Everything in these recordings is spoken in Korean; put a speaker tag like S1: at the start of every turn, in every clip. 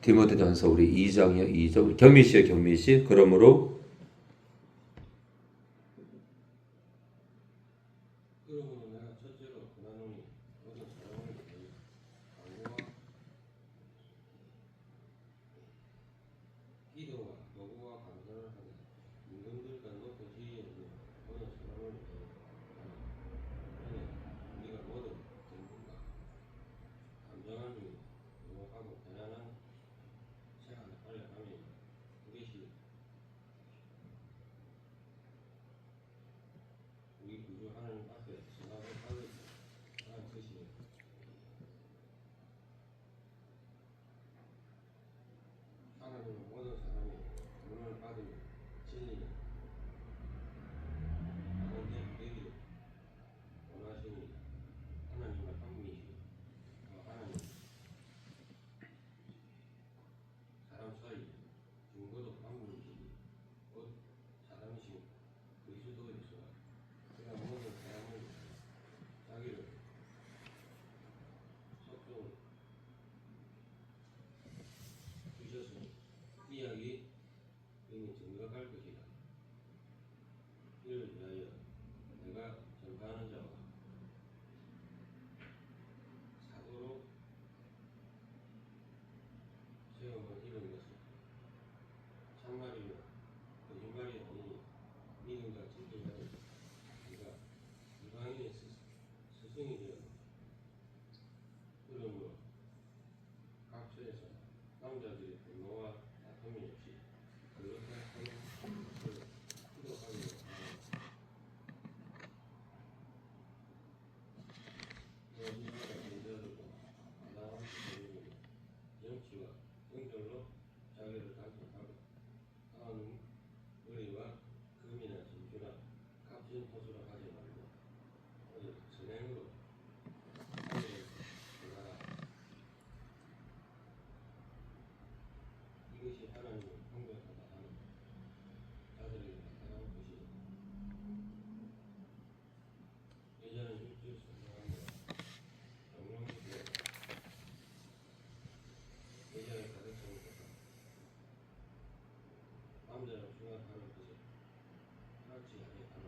S1: 디모데전서 우리 2장이요 2절 경미 씨의 경미 씨. 그러므로
S2: 그러므로 내가 첫째로 고난하니 모든 사람을 위하여 강구와 기도와 노구와 감사를 하되 임금들과 높은 지위에 있는 모든 사람을 위하여 하니 이는 우리가 모두 den국과 감정한 중에 영업하고 편안한 생활을 하려 함이 이것이 우리 구주 하나님 앞에 받을 하는 뜻이요 하나님은 모든 사람이 구원을 받으며 진리는 아버지 되기를 원하시니 하나님을 한 분이시요 또 하나님 사람 사이 중보도 한 분이시니 곧 사람이시고 그리스도이시라 그가 모든 사람을 자기를 속도 주셨으니 이 이야기 이미 증거할 것이다. 이를 위하여 내가 전파하는 자와 사도로 세움을 이룬 것은 참말이요 거짓말이 아니니 믿음과 진리가 네가 이방인의 스- 스승이 되어 그러므로 각처에서 남자들의 분노와 다툼이 없이 그렇게 하는 것을 기도하기로 하라. 너희가 인자들과 마다한 자들이 영치와 영절로 자기를 단속하고 하는 의리와 금이나 진주나 값진 토수라 하지 말고 오직 선행으로 자기를 전하라. 이것이 하나님의 공격하다 하는 자들에게 나타난 것이니 예전에 일주일 성경한데 영롱시되 예전에 가르치는 것은 남자를 중화하는 것을 하지 아니하노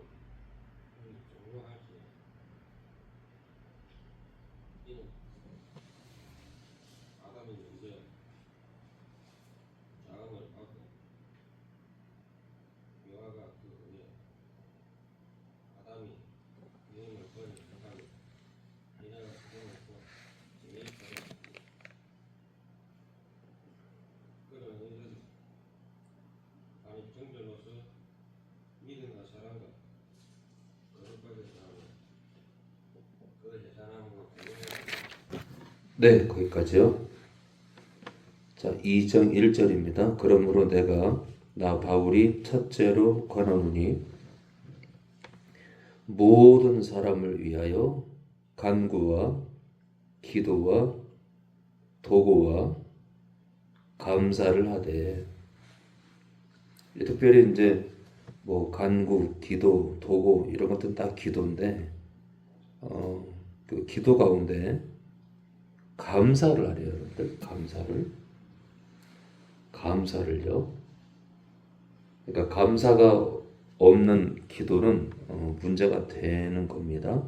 S2: 우리 종료할지 이는 아담이 먼저 자음을 받고 여호와가 그 후에 아담이 유행을 버린 사람이 이나가 수행했고 제일까지 그런 일은 아니 정절로서 믿음과 사랑과 거룩하게 사하며 그 해산함으로
S1: 네 거기까지요. 자 2장 1절입니다. 그러므로 내가 나 바울이 첫째로 권하노니 모든 사람을 위하여 간구와 기도와 도구와 감사를 하되 특별히 이제 뭐 간구, 기도, 도구 이런 것들은 다 기도인데 어, 그 기도 가운데 감사를 하래요, 여러분들. 감사를. 감사를요. 그러니까 감사가 없는 기도는 어, 문제가 되는 겁니다.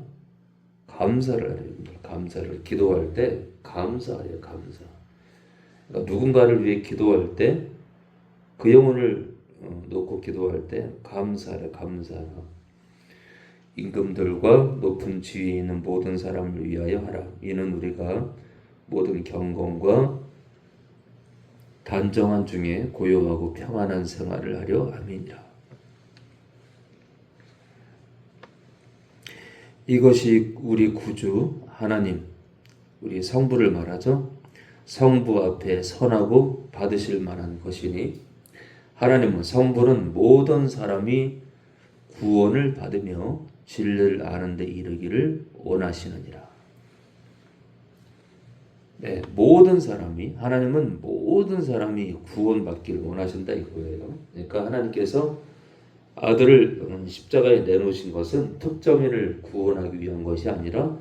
S1: 감사를 하래요, 여러분들. 감사를 기도할 때 감사해요, 감사. 그러니까 누군가를 위해 기도할 때 그 영혼을 어, 놓고 기도할 때 감사를 감사하라. 임금들과 높은 지위에 있는 모든 사람을 위하여 하라. 이는 우리가 모든 경건과 단정한 중에 고요하고 평안한 생활을 하려 함이니라. 이것이 우리 구주 하나님, 우리 성부를 말하죠. 성부 앞에 선하고 받으실 만한 것이니 하나님은 성부는 모든 사람이 구원을 받으며 진리를 아는 데 이르기를 원하시느니라. 네, 모든 사람이 하나님은 모든 사람이 구원받기를 원하신다 이거예요. 그러니까 하나님께서 아들을 음, 십자가에 내놓으신 것은 특정인을 구원하기 위한 것이 아니라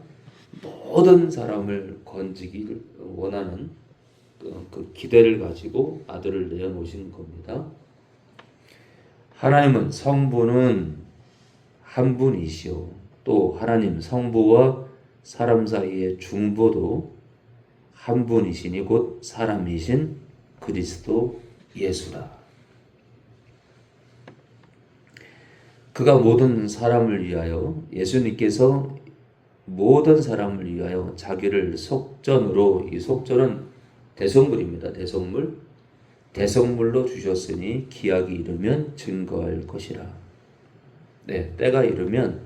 S1: 모든 사람을 건지기를 원하는 어, 그 기대를 가지고 아들을 내어놓으신 겁니다. 하나님은 성부는 한 분이시요. 또 하나님 성부와 사람 사이의 중보도 한 분이시니 곧 사람이신 그리스도 예수라. 그가 모든 사람을 위하여 예수님께서 모든 사람을 위하여 자기를 속전으로 이 속전은 대성물입니다. 대성물 대성물로 주셨으니 기약이 이르면 증거할 것이라. 네, 때가 이르면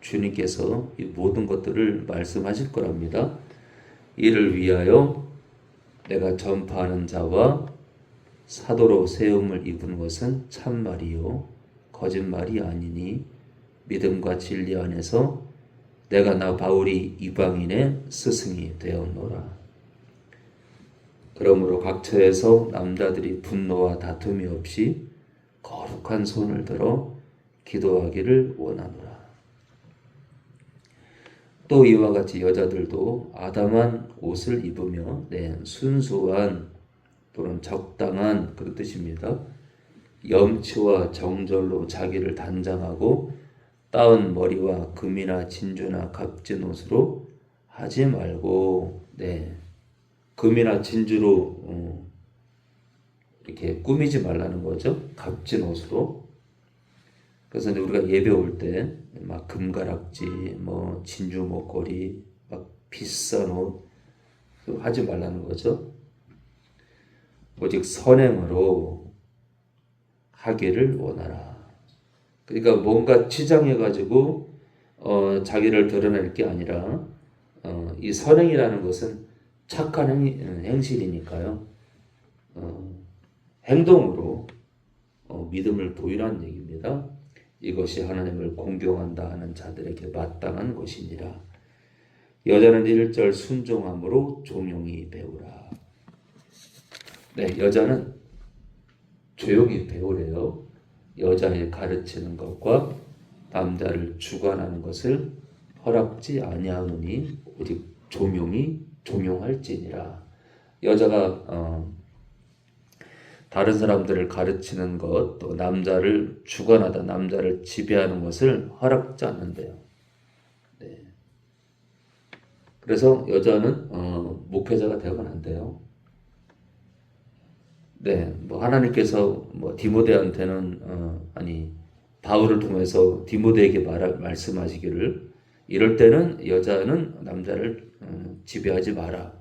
S1: 주님께서 이 모든 것들을 말씀하실 거랍니다. 이를 위하여 내가 전파하는 자와 사도로 세움을 입은 것은 참말이요 거짓말이 아니니 믿음과 진리 안에서 내가 나 바울이 이방인의 스승이 되었노라. 그러므로 각처에서 남자들이 분노와 다툼이 없이 거룩한 손을 들어 기도하기를 원하노라. 또 이와 같이 여자들도 아담한 옷을 입으며 내 순수한 또는 적당한 그런 뜻입니다. 염치와 정절로 자기를 단장하고 따은 머리와 금이나 진주나 값진 옷으로 하지 말고 네 금이나 진주로 어, 이렇게 꾸미지 말라는 거죠. 값진 옷으로. 그래서 이제 우리가 예배 올 때 막 금가락지, 뭐 진주 목걸이, 막 비싼 옷 하지 말라는 거죠. 오직 선행으로 하기를 원하라. 그러니까 뭔가 치장해 가지고 어, 자기를 드러낼 게 아니라 어, 이 선행이라는 것은 착한 행, 행실이니까요. 어, 행동으로 어, 믿음을 보이라는 얘기입니다. 이것이 하나님을 공경한다 하는 자들에게 마땅한 것이니라. 여자는 일절 순종함으로 종용이 배우라. 네, 여자는 조용히 배우래요. 여자의 가르치는 것과 남자를 주관하는 것을 허락지 아니하노니 오직 조명이 종용할지니라. 여자가 어, 다른 사람들을 가르치는 것, 또 남자를 주관하다, 남자를 지배하는 것을 허락지 않는데요. 네. 그래서 여자는 어, 목회자가 되어는 안 돼요. 네, 뭐 하나님께서 뭐 디모데한테는 어, 아니 바울을 통해서 디모데에게 말 말씀하시기를 이럴 때는 여자는 남자를 어, 지배하지 마라.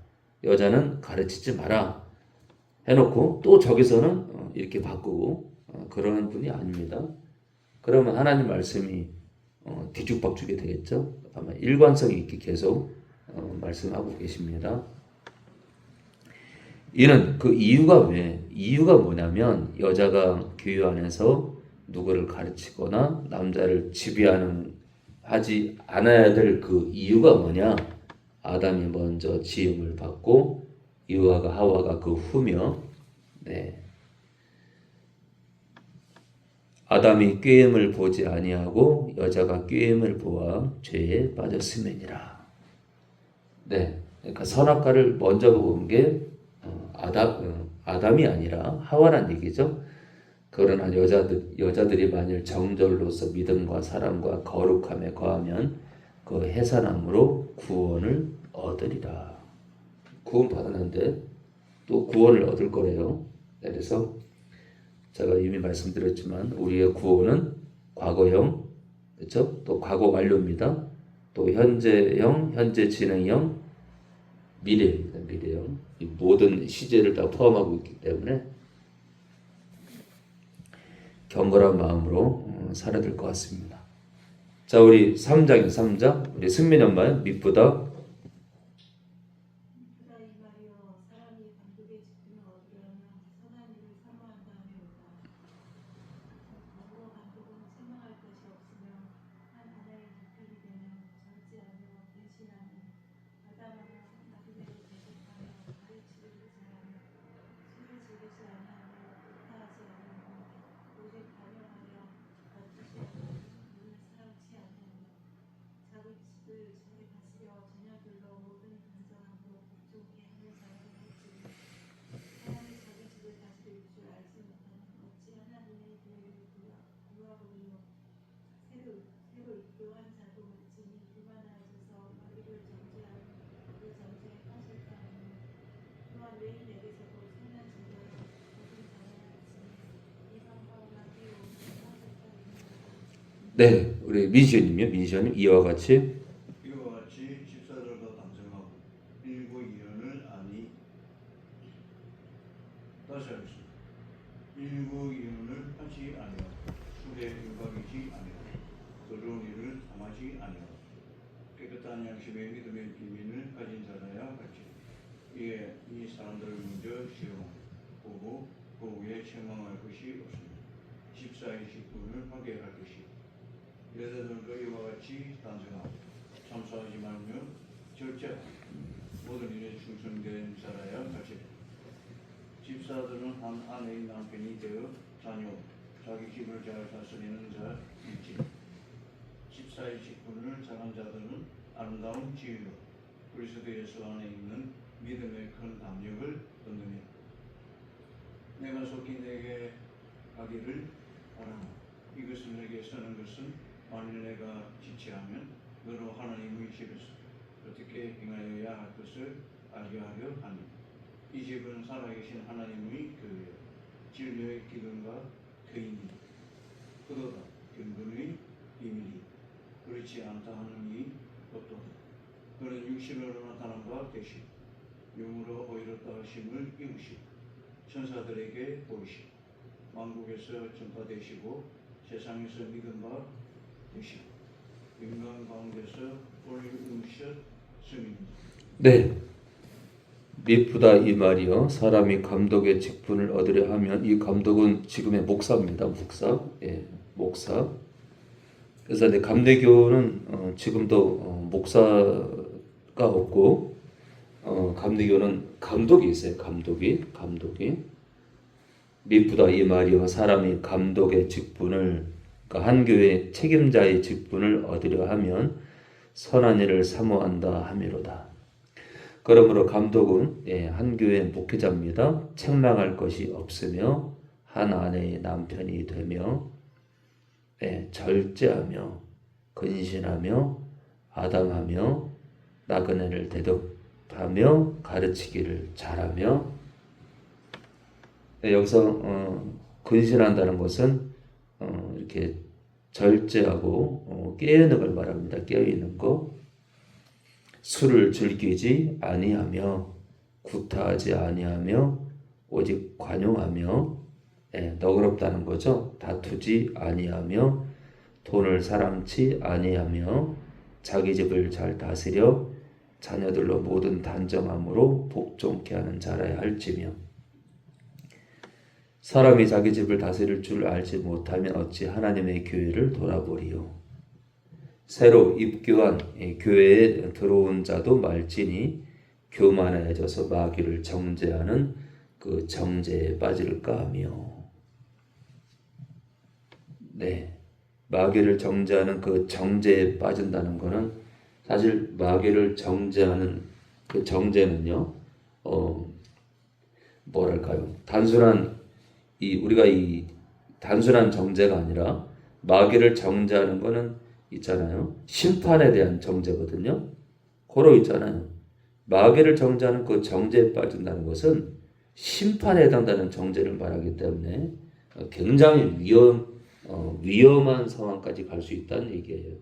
S1: 여자는 가르치지 마라. 해놓고 또 저기서는 어, 이렇게 바꾸고 어, 그러는 분이 아닙니다. 그러면 하나님 말씀이 어, 뒤죽박죽이 되겠죠. 아마 일관성 있게 계속 어, 말씀하고 계십니다. 이는 그 이유가 왜? 이유가 뭐냐면 여자가 교회 안에서 누구를 가르치거나 남자를 지배하는 하지 않아야 될 그 이유가 뭐냐? 아담이 먼저 지음을 받고 이와가 하와가 그 후며 네. 아담이 꾀임을 보지 아니하고 여자가 꾀임을 보아 죄에 빠졌음이니라. 네. 그러니까 선악과를 먼저 본게 아담 어, 아담이 아니라 하와란 얘기죠. 그러나 여자들 여자들이 만일 정절로서 믿음과 사랑과 거룩함에 거하면 그 해산함으로 구원을 얻으리라. 구원 받았는데 또 구원을 얻을 거래요. 그래서 제가 이미 말씀드렸지만 우리의 구원은 과거형, 그렇죠? 또 과거 완료입니다. 또 현재형, 현재 진행형, 미래입니다. 미래형. 이 모든 시제를 다 포함하고 있기 때문에 경건한 마음으로 어, 살아야 될 것 같습니다. 자, 우리 3장이 3장. 우리 승민 엄마의 밑보다
S3: 이 말이여 사람이 감독의 직분을 얻으려면 선한 일을 사모한 다음에 오다. 거부와 감독은 책망할 것이 없으며 한 하나의 기필이 되는 젊지 않으며 근신하는 아담아가 나그네를 대적하며 가르치기를 잘하며 술을 즐기지 아니하며 불타하지 않으며 오직 반영하여 거짓이 않으며 눈을 사랑치 않으며 자기 집을 잘 다스려 전혀 내리서도 선한 증거를 모든 자녀를 예방하오나 띄우고
S1: 네, 우리 민시현님요. 민시현님 이와 같이
S4: 이와 같이 집사들과 단정하고 일부 이혼을 아니 다시 하겠습니다. 일부 이혼을 하지 아니하고 술에 육박이지 아니하고 더러운 일을 삼하지 아니하고 깨끗한 양심의 믿음의 비밀을 가진 자라야 할지 이에 이 사람들을 먼저 시험하고 그 후에 책망할 것이 없습니다. 집사의 직분을 하게 할 것이 여자들과 이와 같이 단정하고 참소하지 말며 절제하고 모든 일에 충성된 자라야. 할지라 집사들은 한 아내의 남편이 되어 자녀 자기 집을 잘 다스리는 자일지. 집사의 직분을 잘한 자들은 아름다운 지위로 그리스도 예수 안에 있는 믿음의 큰 담력을 얻느니 내가 속히 내게 가기를 바라나 이것을 내게 쓰는 것은 만일 내가 지체하면 너로 하나님의 집에서 어떻게 행하여야 할 것을 알게 하려 하니 이 집은 살아계신 하나님의 교회요 진리의 기둥과 교인이 그도다 근본의 비밀이 그렇지 않다 하는 이 없도다. 그는 육신으로 바 되시 영으로 오히렸다 하심을 이루시고 천사들에게 보이시고 왕국에서 전파되시고 세상에서 바 올리우셨음입니다.
S1: 네. 미쁘다 이 말이요. 사람이 감독의 직분을 얻으려 하면 이 감독은 지금의 목사입니다. 목사. 예, 목사. 그래서 이제 감리교는 어, 지금도 어, 목사가 없고 어, 감리교는 감독이 있어요. 감독이 감독이 미쁘다 이 말이요. 사람이 감독의 직분을 그러니까 한 교회 책임자의 직분을 얻으려 하면 선한 일을 사모한다 함이로다. 그러므로 감독은 예, 한 교회 목회자입니다. 책망할 것이 없으며 한 아내의 남편이 되며 예, 절제하며 근신하며 아담하며 나그네를 대접하며 가르치기를 잘하며 예, 여기서 어, 근신한다는 것은 어, 이렇게 절제하고 어, 깨어있는 걸 말합니다. 깨어있는 거. 술을 즐기지 아니하며 구타하지 아니하며 오직 관용하며 예, 너그럽다는 거죠. 다투지 아니하며 돈을 사랑치 아니하며 자기 집을 잘 다스려 자녀들로 모든 단정함으로 복종케 하는 자라야 할지며 사람이 자기 집을 다스릴 줄 알지 못하면 어찌 하나님의 교회를 돌아보리요. 새로 입교한 이 교회에 들어온 자도 말지니 교만해져서 마귀를 정죄하는 그 정죄에 빠질까 하며 네 마귀를 정죄하는 그 정죄에 빠진다는 것은 사실 마귀를 정죄하는 그 정죄는요 어 뭐랄까요 단순한 이 우리가 이 단순한 정죄가 아니라 마귀를 정죄하는 것은 있잖아요. 심판에 대한 정죄거든요. 고로 있잖아요. 마귀를 정죄하는 그 정죄에 빠진다는 것은 심판에 해당되는 정죄를 말하기 때문에 어, 굉장히 위험 어, 위험한 상황까지 갈 수 있다는 얘기예요.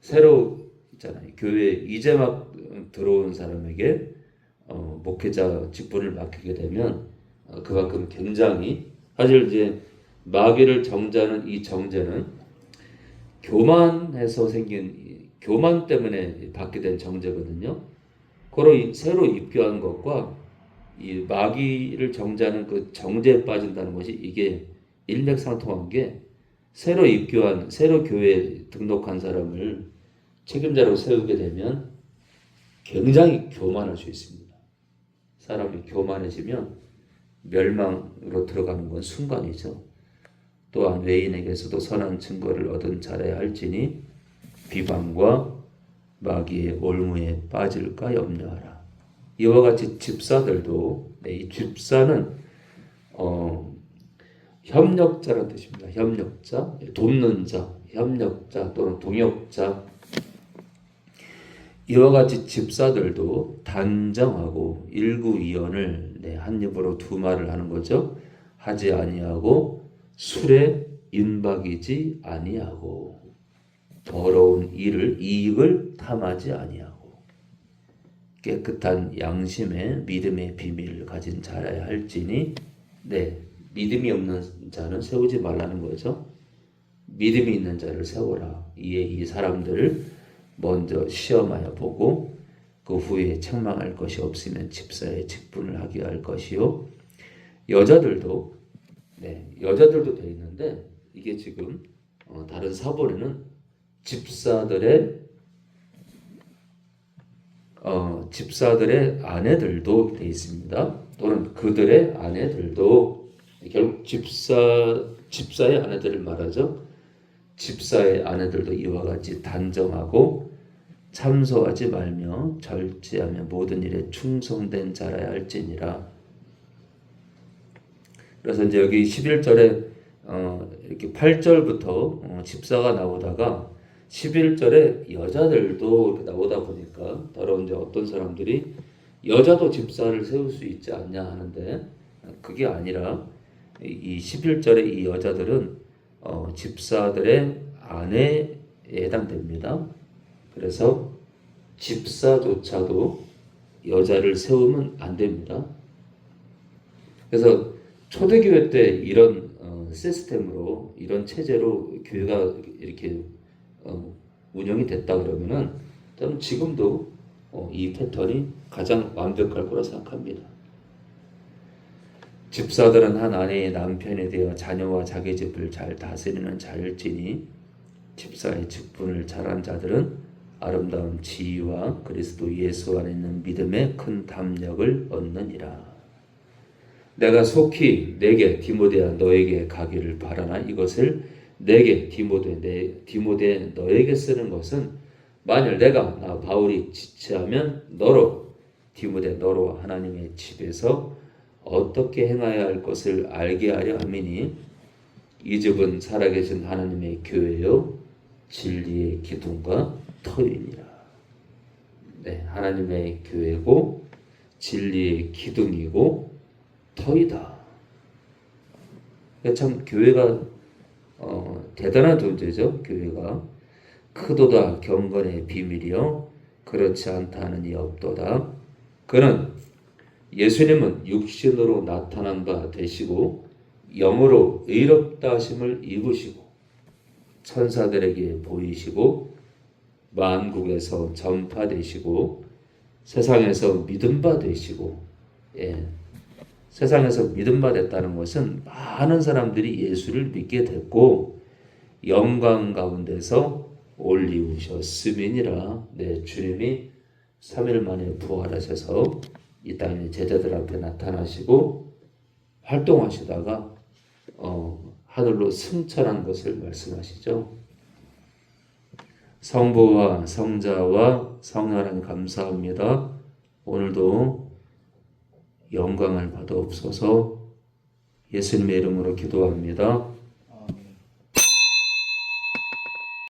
S1: 새로 있잖아요. 교회 이제 막 들어온 사람에게 어, 목회자 직분을 맡기게 되면 어, 그만큼 굉장히 사실 이제 마귀를 정죄하는 이 정죄는 교만해서 생긴 이 교만 때문에 받게 된 정죄거든요. 고로 이 새로 입교한 것과 이 마귀를 정죄하는 그 정죄에 빠진다는 것이 이게 일맥상통한 게 새로 입교한 새로 교회에 등록한 사람을 책임자로 세우게 되면 굉장히 교만할 수 있습니다. 사람이 교만해지면 멸망으로 들어가는 건 순간이죠. 또한 외인에게서도 선한 증거를 얻은 자라야 할지니 비방과 마귀의 올무에 빠질까 염려하라. 이와 같이 집사들도 네, 이 집사는 어, 협력자라는 뜻입니다. 협력자, 돕는 자, 협력자 또는 동역자. 이와 같이 집사들도 단정하고 일구이연을 네, 한 입으로 두 말을 하는 거죠. 하지 아니하고 술에 인박이지 아니하고 더러운 일을 이익을 탐하지 아니하고 깨끗한 양심의 믿음의 비밀을 가진 자라야 할지니 네 믿음이 없는 자는 세우지 말라는 거죠. 믿음이 있는 자를 세워라. 이에 이 사람들을 먼저 시험하여 보고 그 후에 책망할 것이 없으면 집사의 직분을 하게 할 것이요. 여자들도 네 여자들도 돼 있는데 이게 지금 어, 다른 사본에는 집사들의 어, 집사들의 아내들도 돼 있습니다. 또는 그들의 아내들도 결국 집사 집사의 아내들을 말하죠. 집사의 아내들도 이와 같이 단정하고 참소하지 말며 절제하며 모든 일에 충성된 자라야 할지니라. 그래서 이제 여기 11절에 어, 이렇게 8절부터 어, 집사가 나오다가 11절에 여자들도 나오다 보니까 더러운 이제 어떤 사람들이 여자도 집사를 세울 수 있지 않냐 하는데 그게 아니라 이 11절에 이 여자들은 어, 집사들의 아내에 해당됩니다. 그래서 집사조차도 여자를 세우면 안 됩니다. 그래서 초대교회 때 이런 어, 시스템으로 이런 체제로 교회가 이렇게 어, 운영이 됐다 그러면은 저는 지금도 어, 이 패턴이 가장 완벽할 거라 생각합니다. 집사들은 한 아내의 남편이 되어 자녀와 자기 집을 잘 다스리는 자일지니 집사의 직분을 잘한 자들은 아름다운 지위와 그리스도 예수 안에 있는 믿음의 큰 담력을 얻느니라. 내가 속히 내게 디모데야 너에게 가기를 바라나 이것을 내게 디모데 내 디모데 너에게 쓰는 것은 만일 내가 나 바울이 지체하면 너로 디모데 너로 하나님의 집에서 어떻게 행하여야 할 것을 알게 하려 함이니 이 집은 살아계신 하나님의 교회요 진리의 기둥과 터이니라. 네, 하나님의 교회고 진리의 기둥이고 터이다. 참 교회가 어, 대단한 존재죠. 교회가 크도다 경건의 비밀이요 그렇지 않다는 이 없도다. 그는 예수님은 육신으로 나타난 바 되시고 영으로 의롭다 하심을 입으시고 천사들에게 보이시고 만국에서 전파되시고 세상에서 믿음 바 되시고 예. 세상에서 믿음 바 됐다는 것은 많은 사람들이 예수를 믿게 됐고 영광 가운데서 올리우셨음이니라 네 주님이 3일 만에 부활하셔서 이 땅에 제자들 앞에 나타나시고 활동하시다가 어, 하늘로 승천한 것을 말씀하시죠. 성부와 성자와 성하나님 감사합니다. 오늘도 영광을 받아옵소서 예수님의 이름으로 기도합니다.